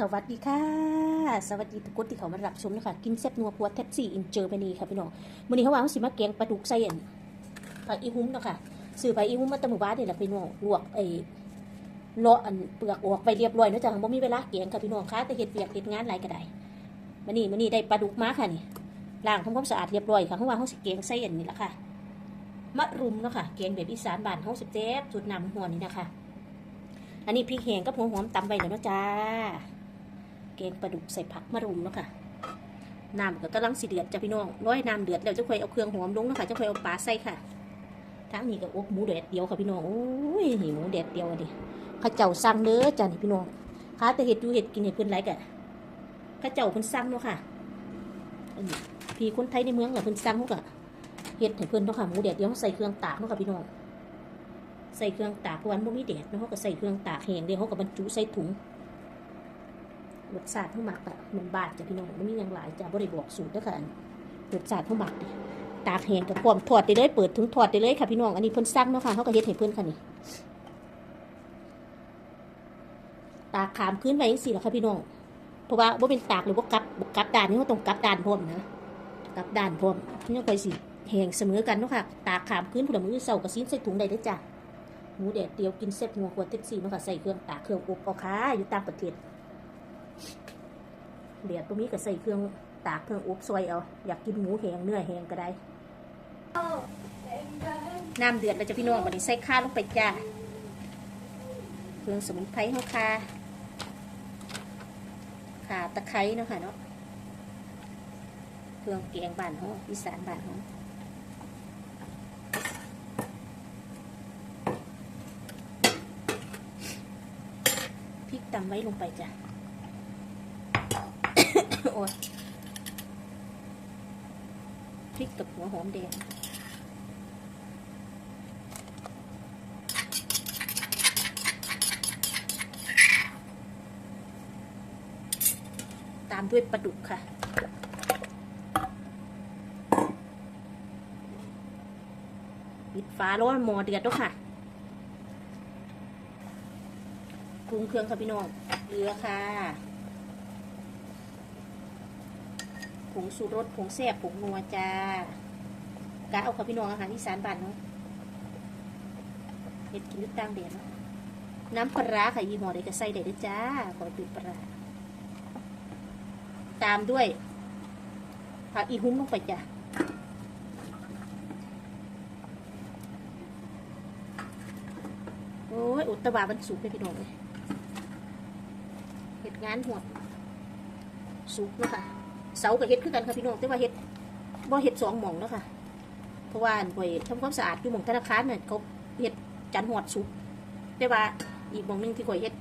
สวัสดีค่ะ สวัสดีทุกคนที่เขามารับชมนะคะกินแซ่บนัวพัวแท็บซี่อินเจอร์ไปนี่ค่ะพี่น้องวันนี้เขาวาเขาสิมาแกงปลาดุกใส่อันผักอีหุ้มเนาะค่ะซื้อผักอีหุ้มมาตะหมู่บ้านนี่ยแหละพี่น้องลวกไอ้เลาะอันเปลือกออกไปเรียบร้อยนาะจ้ะบ่มีเวลาแกงค่ะพี่น้องค่ะแต่เฮ็ดเปียกเฮ็ดงานหลายก็ได้วันนี้วันนี้ได้ปลาดุกมาค่ะนี่ล้างทำความสะอาดเรียบร้อยค่ะเขาว่าเขาสิแกงใส่อันนี้ละค่ะมะรุมเนาะค่ะแกงแบบอีสานบ้านเขาสิแซ่บสุดน้ำหัวนี่นะคะอันนี้พริกแห้งกับหัวหอมตำไปแล้วเนาะจ้า แกงปลาดุกใส่ผักมะรุมเนาะค่ะน้ำก็กำลังสีเดือดจ้ะพี่น้องร้อยน้ำเดือดแล้วจะค่อยเอาเครื่องหอมลงเนาะค่ะจะค่อยเอาปลาใส่ค่ะทั้งนี้ก็อบหมูแดดเดียวค่ะพี่น้องโอ้ยนี่หมูแดดเดียวอะดิข้าเจ้าสั่งเด้อจ้ะนี่พี่น้องข้าแต่เห็ดอยู่เห็ดกินเห็ดเพิ่นไรกะข้าเจ้าเพิ่นสั่งเนาะค่ะพี่คนไทยในเมืองน่ะเพิ่นสั่งเขาก็เห็ดให้เพิ่อนเนาะค่ะหมูแดดเดียวใส่เครื่องตากเนาะค่ะพี่น้องใส่เครื่องตากเพราะวันบ่มีแดดเนาะเขาก็ใส่เครื่องตากแห้งเดียวเขาก็บรรจุใส่ถุง รสชาติทั้หมักอะมันบาดจ้ะพี่น้องมันมีอย่างหลายจ้ะบ่ได้บอกสูตรด้อค่ะอันรสชาติทั้หมักนี่ตากแห้งกับพร้อมทอดได้เลยเปิดถุงทอดได้เลยค่ะพี่น้องอันนี้เพิ่นสั่งเนาะค่ะเขาก็เฮ็ดให้เพิ่นค่ะนี่ตากขามคืนไว้จังซี่ล่ะค่ะพี่น้องเพราะว่าบ่เป็นตากหรือว่ากลับกลับด้านนี่เขาต้องกลับด้านพร้อมนะกลับด้านพร้อมนี่ค่อยสิแห้งเสมอกันเนาะค่ะตากขามคืนพุ่นละมือเช้าก็ซีนใส่ถุงได้เด้จ้ะหมูแดดเดียวกินเซ็ตหัวขวดเต็กซี่เนาะค่ะใส่เครื่องตากเครื่องอบเอาค่ะอยู่ตางประเทศ เดียดตรงนี้ก็ใส่เครื่องตากเครื่องอบซอยเอา อยากกินหมูแห้งเนื้อแห้งก็ได้ น้ำเดือดเราจะพี่น้องวันนี้ใส่ข้าลงไปจ้า เครื่องสมุนไพรเฮาคาขาตะไคร้เนาะค่ะเนาะ เครื่องแกงบ้านเฮาอีสานบ้านเฮาพริกตำไว้ลงไปจ้ะ โอ้ยพริกกับหัวหอมแดงตามด้วยปลาดุกค่ะ ปิดฝาแล้วหม้อเดือดแล้วค่ะปรุงเครื่องค่ะพี่น้องเกลือค่ะ ผงสูรสผงแซ่บผงนัวจ้ากะเอาค่ะพี่น้องอาหารอีสานบ้านเนาะเห็ดกินด้วยตั้งเดียนเนาะน้ำปลาค่ะยี่ห้อใดก็ใส่ได้เด้อจ้าขอตืนปลาตามด้วยผักอีหุ้มลงไปจ้ะโอ้ยอุตตะวามันสุกเลยพี่น้องเลยเห็ดงานหัวสุกเนาะค่ะ เสากับเฮ็ดคือกันค่ะพี่น้องแต่ว่าเฮ็ดบ่เฮ็ดสองหม่องแล้วค่ะเพราะว่าอันข่อยทำความสะอาดอยู่หม่องธนาคารน่ะเขาเฮ็ดจันหอดสุกแต่ว่าอีกหม่องหนึงที่ข่อยเฮ็ด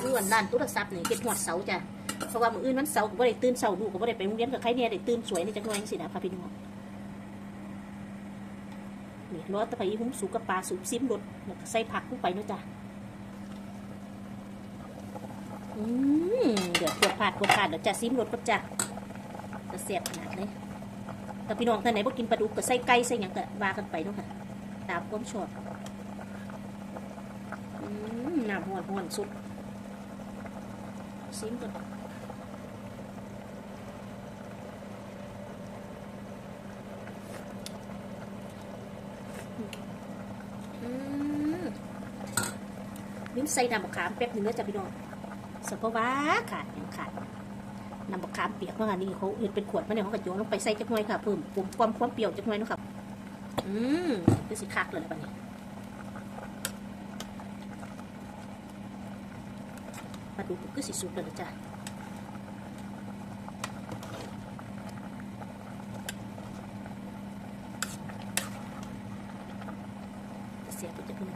อยู่อันด้านโทรศัพท์นี่เฮ็ดหอดเสาจ้ะเพราะว่ามื้ออื่นวันเสาร์ก็บ่ได้ตื่นเสาลูกก็บ่ได้ไปโรงเรียนกับใครเนี่ยได้ตื่นสวยนี่จังหน่อยจังซี่นะค่ะพี่น้องนี่รอตะไปหุ้มสุกกับปลาสุกซิมรสแล้วก็ใส่ผักลงไปเนาะจ้ะอืมเดือดปวดผาดปวดผาดเดี๋ยวจะซิมรสก็จ้ะ จะเสียบขนาดเลยแต่พี่น้องท่านไหนบ่กินปลาดุกก็ใส่ไก่ใส่หยังก็ว่ากันไปเนาะค่ะตามความชอบอืมน้ำหอนหอนสุดซิมก่อนอืมลิ้มใส่น้ำมะขามแป๊บหนึงแล้วจ้ะพี่น้องสเพราะว่าขาดยังขาด น้ำมะขามเปียกว่างานี่เขาเห็ดเป็นขวดมาเนี่ยเขากระโจนลงไปใส่จักหน่อยค่ะเพิ่มปุ่มความความเปรี้ยวจักหน่อยนะครับ อืมคือสิคักเลยล่ะบัดนี้มาดูคือสิสุกเลยจ้ะเสียไปจะเป็น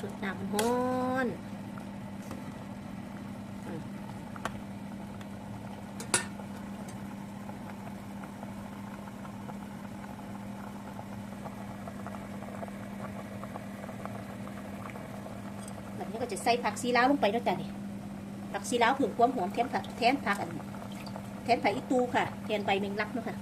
สุดน้ำมันฮ้อนอืมแบบนี้ก็จะใส่ผักซีล้าวลงไปแล้วจ้ะนี่ผักซีล้าวเพิ่มความหอมแทนผักแทนผักอันแทนผักอีตูค่ะแทนใบแมงลักเนาะค่ะ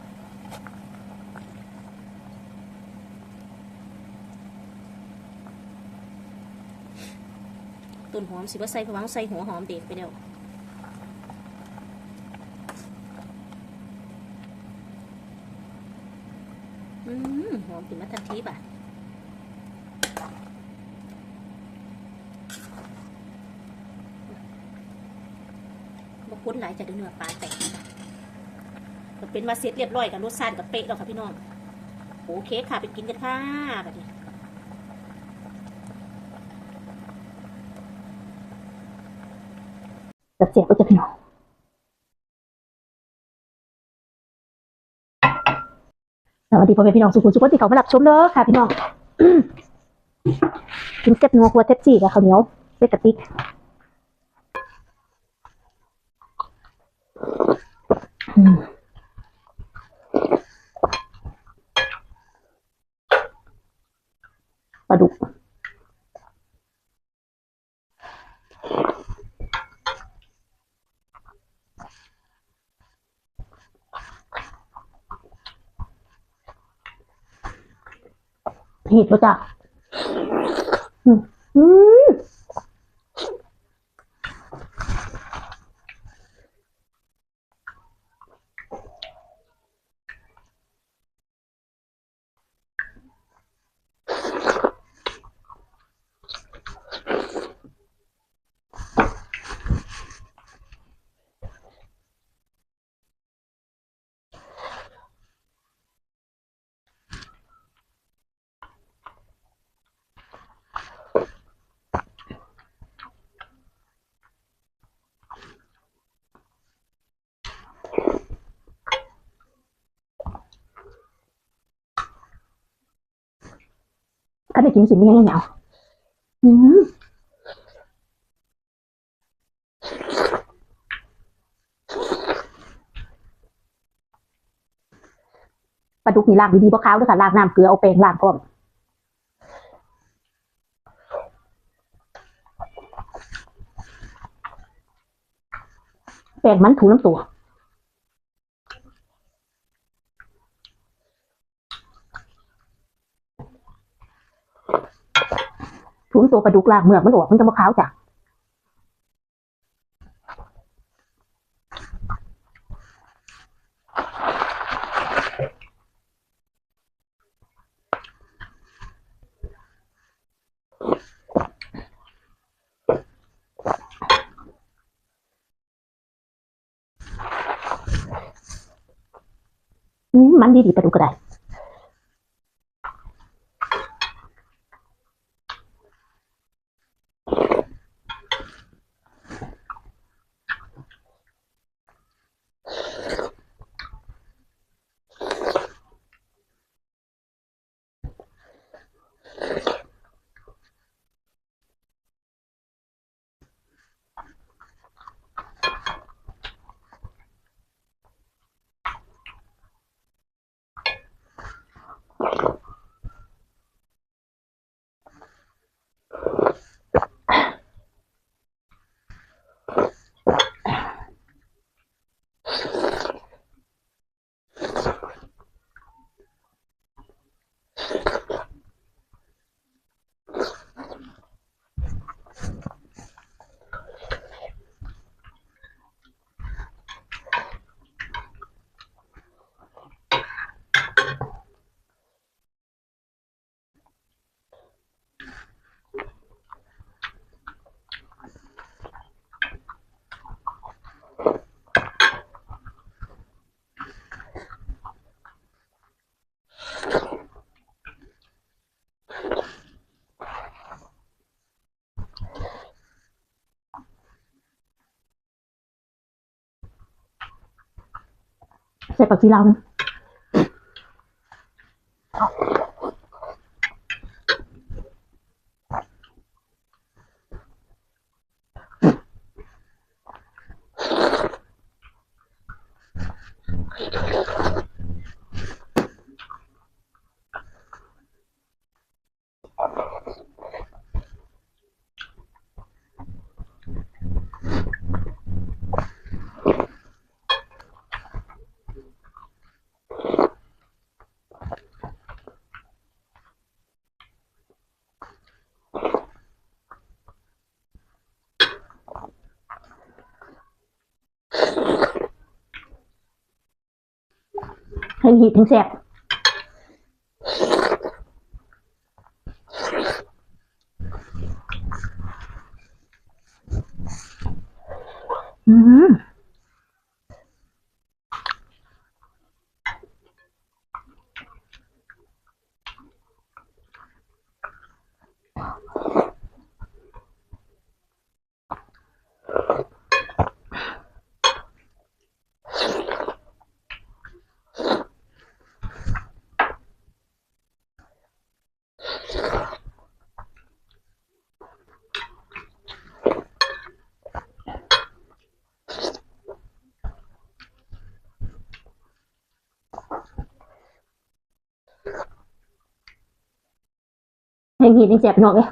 ต้นหอมสิว่าใส่เพราะว่าใส่หัวหอมเด็กไปแล้วอืมหอมขึ้นมาทันทีบ่ะบกคุ้นหลายจะได้เนื้อปลาแตกนะคะก็เป็นว่าเสร็จเรียบร้อยกับรสชาติกับเป๊ะแล้วค่ะพี่น้อง โอเคค่ะไปกินกันค่ะแบบนี้ เสียบก็จะพี่น้องสวัสดีพ่อแม่พี่น้องสุขุมสุขที่เขามารับชมเด้อค่ะพี่น้องกินเก็บนัวครัวเท็บจี้กับข้าวเหนียวเส้นกะติกอืม เห็ด ก็ได้กินสิ่งนี้ยังไงเอาอืมปลาดุกนี่ล้างดีๆเพราะขาวด้วยค่ะล้างน้ำเกลือเอาแป้งล้างก่อนแป้งมันถูน้ำตัว ตัวปลาดุกลากเมือกมันออกมันจะมะขาวจ้ะมันดีดีปลาดุกก็ได้ ใส่ผักชีลาว งหีดทั้งแซ่บอืม แหงหีดยังแซ่บหนาะเอ้ย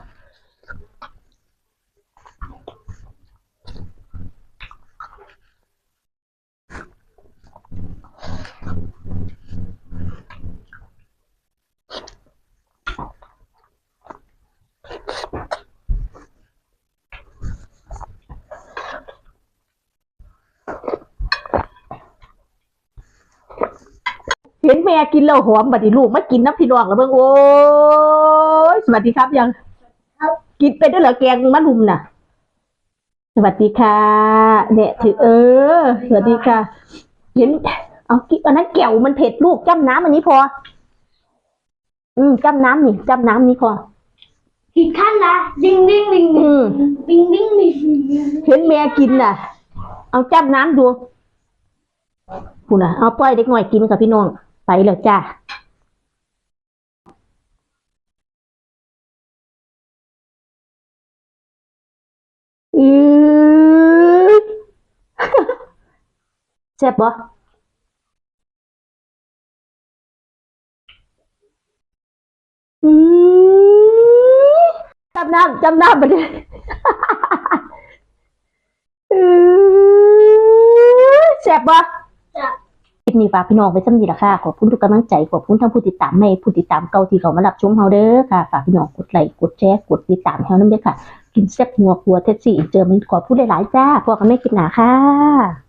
แม่กินแล้วหอมบัดนี้ลูกมากินน้ำพี่น้องแล้วเบิ่งโอ้ยสวัสดีครับยังกินเป็นด้วยเหรอแกงมะรุมน่ะ สวัสดีค่ะเนี่ยถือเออ สวัสดีค่ะเห็นเอากินอันนั้นแก้วมันเผ็ดลูกจ้ำน้ำอันนี้พอ อืมจ้ำน้ำนี่จ้ำน้ำนี้พอผิดขั้นนะดิ้งดิ้งดิ้งอืมดิ้งดิ้งดิ้งเห็นแม่กินน่ะ เอาจ้ำน้ำดูคุณน่ะเอาปล่อยเด็กหน่อยกินกับพี่น้อง ไปแล้วจ้าอือแซ่บบ่อือจำน้ำจำน้ำไปเลยอือแซ่บบ่จะ คลิปนี้ฝากพี่น้องไว้สำนีละค่ะ ขอบคุณทุกกำลังใจ ขอบคุณทั้งผู้ติดตามใหม่ผู้ติดตามเก่าที่เขามารับชมเฮาเด้อค่ะ ฝากพี่น้องกดไลค์ กดแชร์ กดติดตามเฮานํเด้อค่ะ กินแซ่บหัวครัวเท็ดซี่เจอมันขอพูดหลายๆจ้าพวกกันไม่กินหนาค่ะ